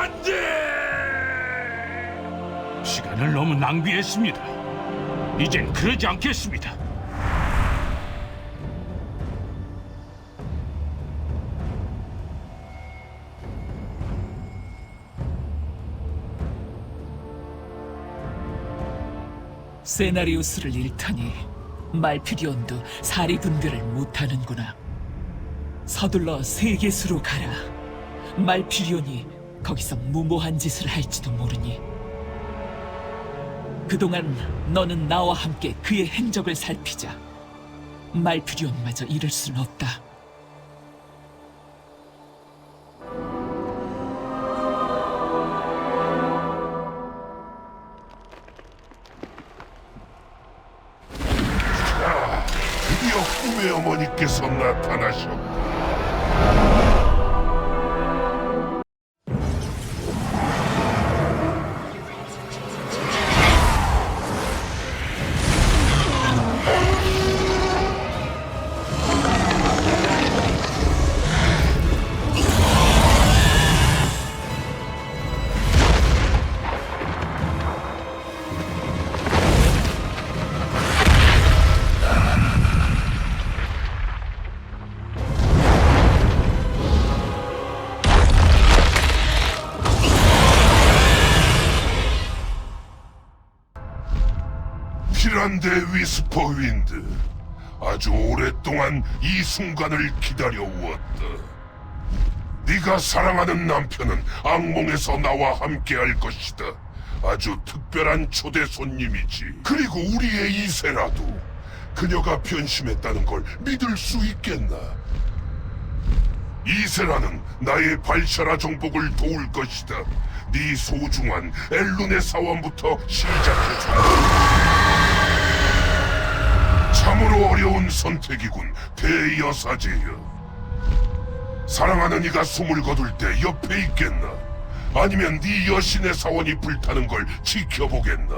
안 돼! 시간을 너무 낭비했습니다. 이젠 그러지 않겠습니다. 세나리우스를 잃다니 말피리온도 사리 분별을 못하는구나. 서둘러 세계수로 가라. 말피리온이 거기서 무모한 짓을 할지도 모르니. 그동안 너는 나와 함께 그의 행적을 살피자. 말피리온마저 잃을 순 없다. 드디어 꿈의 어머니께서 나타나셨고 피란데 위스퍼 윈드. 아주 오랫동안 이 순간을 기다려왔다. 네가 사랑하는 남편은 악몽에서 나와 함께할 것이다. 아주 특별한 초대 손님이지. 그리고 우리의 이세라도 그녀가 변심했다는 걸 믿을 수 있겠나? 이세라는 나의 발샤라 정복을 도울 것이다. 네 소중한 엘룬의 사원부터 시작해줘. 참으로 어려운 선택이군, 대여사제여. 사랑하는 이가 숨을 거둘 때 옆에 있겠나? 아니면 네 여신의 사원이 불타는 걸 지켜보겠나?